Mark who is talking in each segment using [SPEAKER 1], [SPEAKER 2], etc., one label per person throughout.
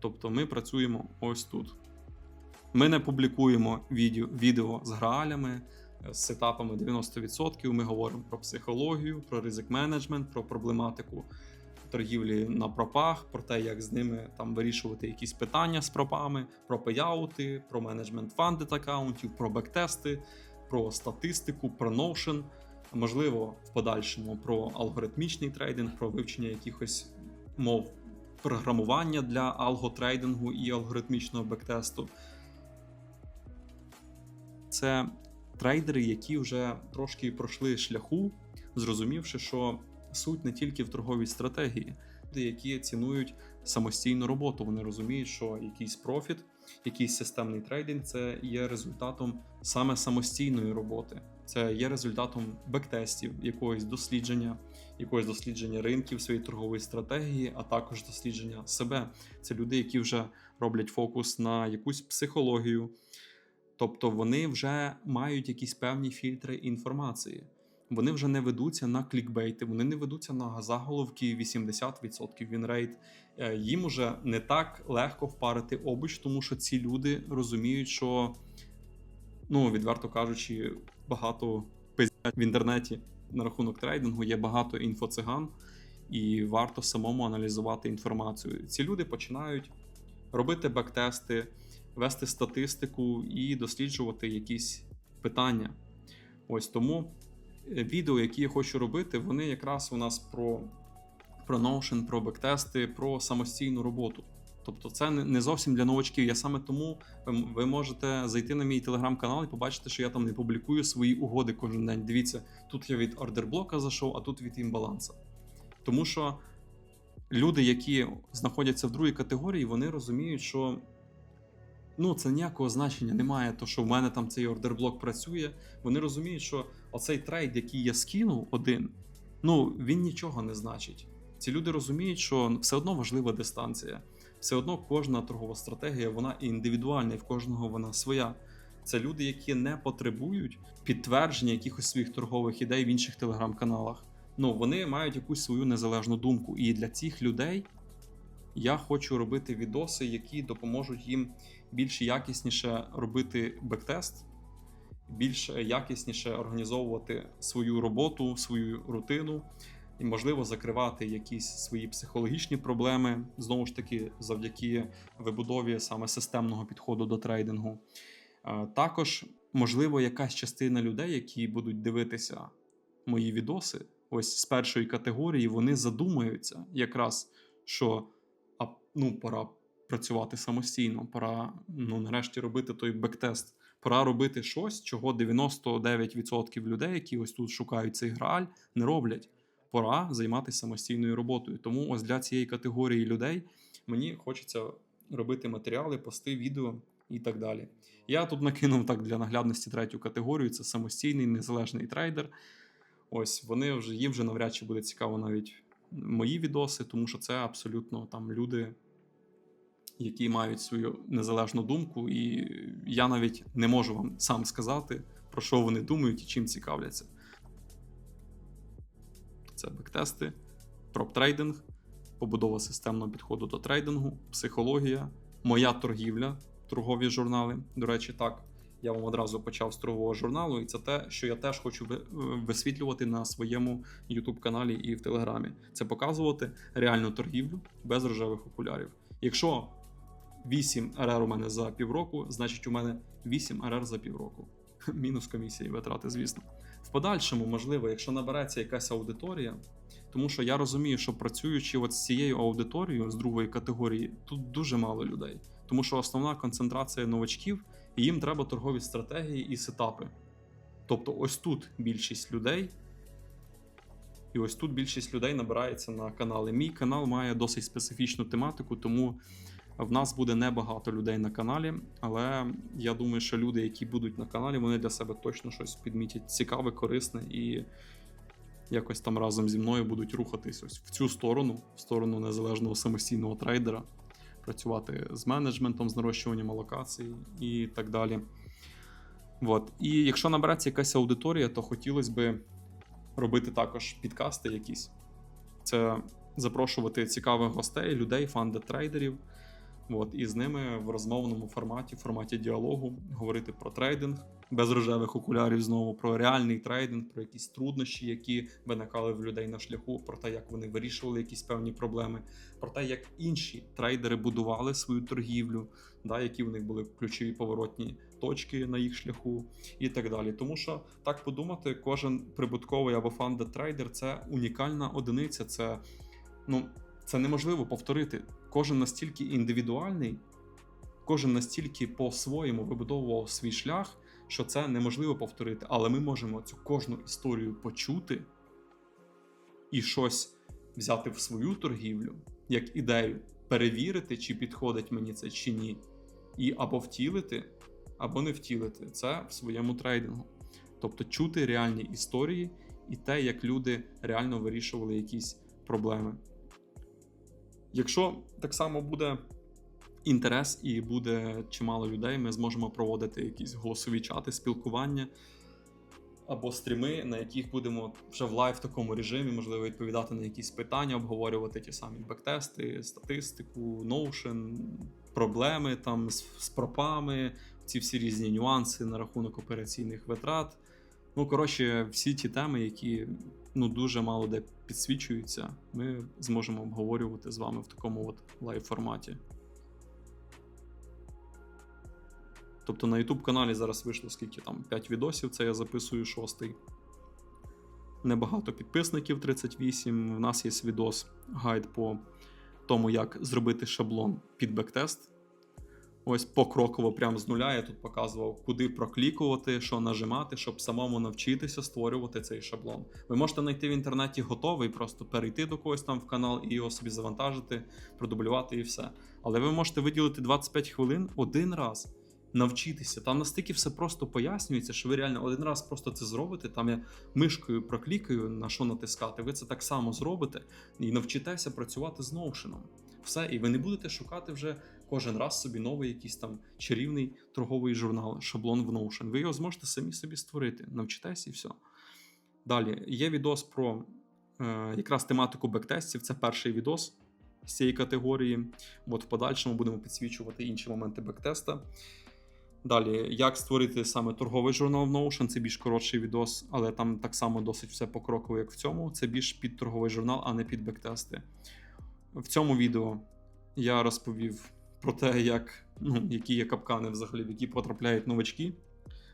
[SPEAKER 1] Тобто ми працюємо ось тут. Ми не публікуємо відео, відео з граалями, е, з сетапами 90%. Ми говоримо про психологію, про ризик менеджмент, про проблематику торгівлі на пропах, про те, як з ними там вирішувати якісь питання з пропами, про пеяути, про менеджмент фандед аккаунтів, про бектести, про статистику, про Notion, можливо, в подальшому про алгоритмічний трейдинг, про вивчення якихось мов програмування для алготрейдингу і алгоритмічного бектесту. Це трейдери, які вже трошки пройшли шляху, зрозумівши, що суть не тільки в торговій стратегії, які цінують самостійну роботу. Вони розуміють, що якийсь профіт, якийсь системний трейдинг це є результатом саме самостійної роботи. Це є результатом бектестів, якогось дослідження, якогось дослідження ринків своєї торгової стратегії, а також дослідження себе. Це люди, які вже роблять фокус на якусь психологію, тобто вони вже мають якісь певні фільтри інформації. Вони вже не ведуться на клікбейти, вони не ведуться на заголовки 80% вінрейт. Е, Їм уже не так легко впарити обуч, тому що ці люди розуміють, що, ну, відверто кажучи, багато пиздять в інтернеті на рахунок трейдингу, є багато інфоциган, і варто самому аналізувати інформацію. Ці люди починають робити бектести, вести статистику і досліджувати якісь питання. Ось тому відео, які я хочу робити, вони якраз у нас про, про Notion, про бектести, про самостійну роботу. Тобто, це не зовсім для новачків. Я саме тому ви, ви можете зайти на мій телеграм-канал і побачити, що я там не публікую свої угоди кожен день. Дивіться, тут я від ордерблока зайшов, а тут від імбаланса. Тому що люди, які знаходяться в другій категорії, вони розуміють, що ну, це ніякого значення немає, то що в мене там цей ордерблок працює. Вони розуміють, що оцей трейд, який я скинув один, ну він нічого не значить. Ці люди розуміють, що все одно важлива дистанція, все одно кожна торгова стратегія вона індивідуальна, і в кожного вона своя. Це люди, які не потребують підтвердження якихось своїх торгових ідей в інших телеграм-каналах. Ну вони мають якусь свою незалежну думку. І для цих людей я хочу робити відоси, які допоможуть їм більш якісніше робити бектест, більш якісніше організовувати свою роботу, свою рутину, і, можливо, закривати якісь свої психологічні проблеми, знову ж таки, завдяки вибудові саме системного підходу до трейдингу. Е, Також, можливо, якась частина людей, які будуть дивитися мої відоси, ось з першої категорії, вони задумаються якраз, що ну, пора працювати самостійно, пора ну, нарешті робити той бектест. Пора робити щось, чого 99% людей, які ось тут шукають цей грааль, не роблять. Пора займатися самостійною роботою. Тому ось для цієї категорії людей мені хочеться робити матеріали, пости, відео і так далі. Я тут накинув так для наглядності третю категорію: це самостійний незалежний трейдер. Ось вони вже їм вже навряд чи буде цікаво навіть мої відоси, тому що це абсолютно там люди, які мають свою незалежну думку, і я навіть не можу вам сам сказати, про що вони думають і чим цікавляться. Це бектести, проп-трейдинг, побудова системного підходу до трейдингу, психологія, моя торгівля, торгові журнали. До речі, так. Я вам одразу почав з торгового журналу, і це те, що я теж хочу висвітлювати на своєму YouTube каналі і в Телеграмі. Це показувати реальну торгівлю без рожевих окулярів. Якщо 8 РР у мене за півроку, значить у мене 8 РР за півроку. Мінус комісії витрати, звісно. В подальшому, можливо, якщо набереться якась аудиторія, тому що я розумію, що працюючи от з цією аудиторією з другої категорії, тут дуже мало людей. Тому що основна концентрація новачків, і їм треба торгові стратегії і сетапи. Тобто, ось тут більшість людей, і ось тут більшість людей набирається на канали. Мій канал має досить специфічну тематику, тому в нас буде небагато людей на каналі. Але я думаю, що люди, які будуть на каналі, вони для себе точно щось підмітять цікаве, корисне і якось там разом зі мною будуть рухатись ось в цю сторону, в сторону незалежного самостійного трейдера, працювати з менеджментом, з нарощуванням алокацій і так далі. От. І якщо набереться якась аудиторія, то хотілося би робити також підкасти якісь. Це запрошувати цікавих гостей, людей, фанди трейдерів, От, і з ними в розмовному форматі, в форматі діалогу, говорити про трейдинг без рожевих окулярів, знову про реальний трейдинг, про якісь труднощі, які виникали в людей на шляху, про те, як вони вирішували якісь певні проблеми, про те, як інші трейдери будували свою торгівлю, да, які в них були ключові поворотні точки на їх шляху, і так далі. Тому що так подумати, кожен прибутковий або фандед трейдер це унікальна одиниця. Це ну це неможливо повторити. Кожен настільки індивідуальний, кожен настільки по-своєму вибудовував свій шлях, що це неможливо повторити. Але ми можемо цю кожну історію почути і щось взяти в свою торгівлю як ідею, перевірити, чи підходить мені це чи ні, і або втілити, або не втілити це в своєму трейдингу. Тобто чути реальні історії і те, як люди реально вирішували якісь проблеми. Якщо так само буде інтерес і буде чимало людей, ми зможемо проводити якісь голосові чати, спілкування або стріми, на яких будемо вже в лайв такому режимі, можливо, відповідати на якісь питання, обговорювати ті самі бектести, статистику, Notion, проблеми там з, з пропами, ці всі різні нюанси на рахунок операційних витрат. Ну, коротше, всі ті теми, які ну дуже мало де підсвічуються, ми зможемо обговорювати з вами в такому от лайв форматі. Тобто на YouTube каналі зараз вийшло скільки там 5 відосів, це я записую шостий. Небагато підписників 38. В нас є відос гайд по тому, як зробити шаблон під бектест. Ось покроково, прямо з нуля. Я тут показував, куди проклікувати, що нажимати, щоб самому навчитися створювати цей шаблон. Ви можете знайти в інтернеті готовий, просто перейти до когось там в канал і його собі завантажити, продублювати і все. Але ви можете виділити 25 хвилин один раз. Навчитися, там настільки все просто пояснюється, що ви реально один раз просто це зробите. Там я мишкою проклікаю на що натискати. Ви це так само зробите і навчитеся працювати з Notion. Все, і ви не будете шукати вже кожен раз собі новий якийсь там чарівний торговий журнал, шаблон в Notion. Ви його зможете самі собі створити, навчитесь і все. Далі є відос про е, якраз тематику бектестів. Це перший відос з цієї категорії. От в подальшому будемо підсвічувати інші моменти бектеста. Далі, як створити саме торговий журнал в Notion, це більш коротший відос, але там так само досить все покроково, як в цьому. Це більш під торговий журнал, а не під бектести. В цьому відео я розповів про те, як, ну, які є капкани взагалі, в які потрапляють новачки.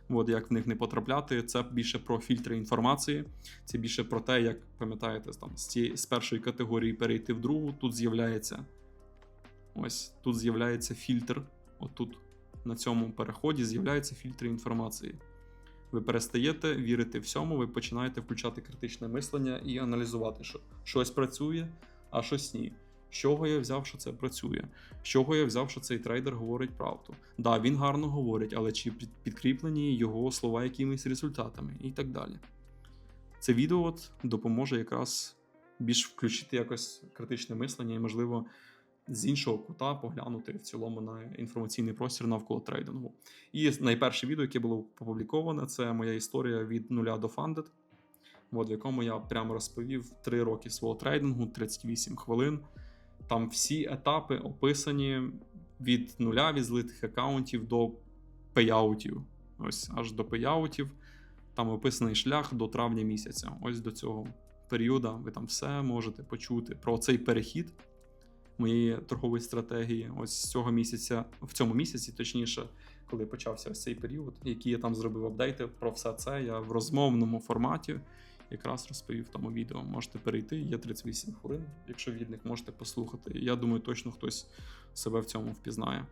[SPEAKER 1] От, як в них не потрапляти. Це більше про фільтри інформації, це більше про те, як пам'ятаєте, там з цієї з першої категорії перейти в другу. Тут з'являється ось тут з'являється фільтр. Отут на цьому переході з'являються фільтри інформації. Ви перестаєте вірити всьому, ви починаєте включати критичне мислення і аналізувати, що щось працює, а щось ні. З чого я взяв, що це працює? З чого я взяв, що цей трейдер говорить правду? Да, він гарно говорить, але чи підкріплені його слова якимись результатами і так далі. Це відео от допоможе якраз більш включити якось критичне мислення і, можливо, з іншого кута поглянути в цілому на інформаційний простір навколо трейдингу. І найперше відео, яке було опубліковане, це моя історія від нуля до от, в якому я прямо розповів 3 роки свого трейдингу, 38 хвилин. Там всі етапи описані від нуля від злитих аккаунтів до пейаутів. Ось аж до пейаутів. Там описаний шлях до травня місяця. Ось до цього періоду ви там все можете почути про цей перехід моєї торгової стратегії. Ось з цього місяця, в цьому місяці, точніше, коли почався ось цей період, який я там зробив апдейти. Про все це я в розмовному форматі якраз розповів в тому відео. Можете перейти, є 38 хвилин. Якщо від них можете послухати. Я думаю, точно хтось себе в цьому впізнає.